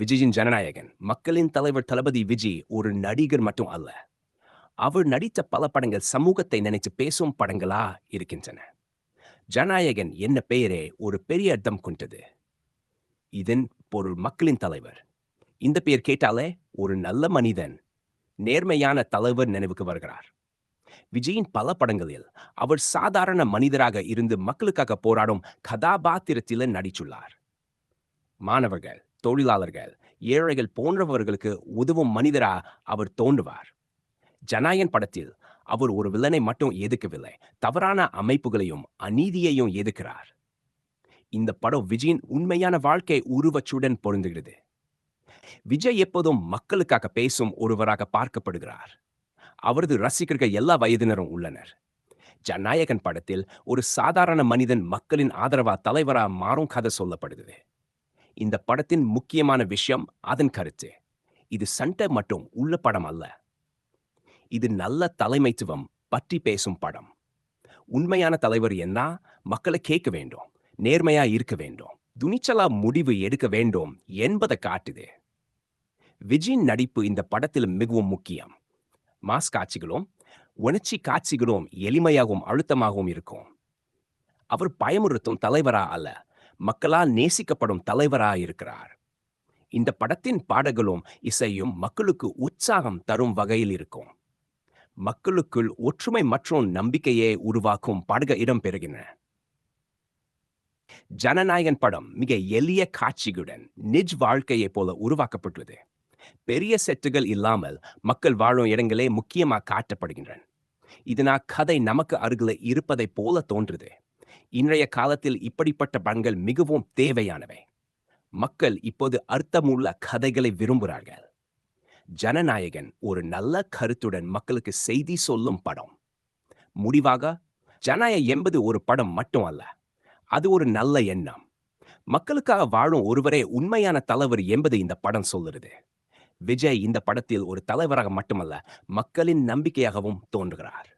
விஜயின் ஜனநாயகன். மக்களின் தலைவர் தளபதி விஜய் ஒரு நடிகர் மட்டும் அல்ல. அவர் நடித்த பல படங்கள் சமூகத்தை நினைச்சு பேசும் படங்களா இருக்கின்றன. ஜனநாயகன் என்ன பெயரே ஒரு பெரிய அர்த்தம் கொண்டது. இதன் பொருள் மக்களின் தலைவர். இந்த பெயர் கேட்டாலே ஒரு நல்ல மனிதன் நேர்மையான தலைவர் நினைவுக்கு வருகிறார். விஜயின் பல படங்களில் அவர் சாதாரண மனிதராக இருந்து மக்களுக்காக போராடும் கதாபாத்திரத்தில் நடித்துள்ளார் மாணவர்கள் தொழிலாளர்கள் ஏழைகள் போன்றவர்களுக்கு உதவும் மனிதரா அவர் தோன்றுவார். ஜனாயன் படத்தில் அவர் ஒரு வில்லனை மட்டும் எதுக்கவில்லை தவறான அமைப்புகளையும் அநீதியையும் எதுக்கிறார் இந்த படம் விஜயின் உண்மையான வாழ்க்கை உருவச்சுடன் பொருந்துகிறது. விஜய் எப்போதும் மக்களுக்காக பேசும் ஒருவராக பார்க்கப்படுகிறார். அவரது ரசிகர்கள் எல்லா வயதினரும் உள்ளனர். ஜனநாயகன் படத்தில் ஒரு சாதாரண மனிதன் மக்களின் ஆதரவா தலைவரா மாறும் கதை சொல்லப்படுகிறது. இந்த படத்தின் முக்கியமான விஷயம் அதன் கருத்து. இது சண்டை மட்டும் உள்ள படம் அல்ல. இது நல்ல தலைமைத்துவம் பற்றி பேசும் படம். உண்மையான தலைவர் என்ன? மக்களை கேட்க வேண்டும் நேர்மையா இருக்க வேண்டும் துணிச்சலா முடிவு எடுக்க வேண்டும் என்பதை காட்டுது. விஜயின் நடிப்பு இந்த படத்தில் மிகவும் முக்கியம். மாஸ் காட்சிகளும் உணர்ச்சி காட்சிகளும் எளிமையாகவும் அழுத்தமாகவும் இருக்கும். அவர் பயமுறுத்தும் தலைவரா அல்ல மக்களால் நேசிக்கப்படும் தலைவரா இருக்கிறார் இந்த படத்தின் பாடல்களும் இசையும் மக்களுக்கு உற்சாகம் தரும் வகையில் இருக்கும். மக்களுக்குள் ஒற்றுமை மற்றும் நம்பிக்கையை உருவாக்கும் பாடக இடம் பெறுகின்றன ஜனநாயகன் படம் மிக எளிய காட்சிகளுடன் நிஜ் வாழ்க்கையைப் போல உருவாக்கப்பட்டுள்ளது. பெரிய செட்டுகள் இல்லாமல் மக்கள் வாழும் இடங்களே முக்கியமாக காட்டப்படுகின்றன. இதனால் கதை நமக்கு அருகில் இருப்பதைப் போல தோன்றுது. இன்றைய காலத்தில் இப்படிப்பட்ட படங்கள் மிகவும் தேவையானவை. மக்கள் இப்போது அர்த்தமுள்ள கதைகளை விரும்புகிறார்கள். ஜனநாயகன் ஒரு நல்ல கருத்துடன் மக்களுக்கு செய்தி சொல்லும் படம். முடிவாக ஜனநாயகம் என்பது ஒரு படம் மட்டும் அல்ல அது ஒரு நல்ல எண்ணம். மக்களுக்காக வாழும் ஒருவரே உண்மையான தலைவர் என்பது இந்த படம் சொல்லுறது விஜய் இந்த படத்தில் ஒரு தலைவராக மட்டுமல்ல மக்களின் நம்பிக்கையாகவும் தோன்றுகிறார்.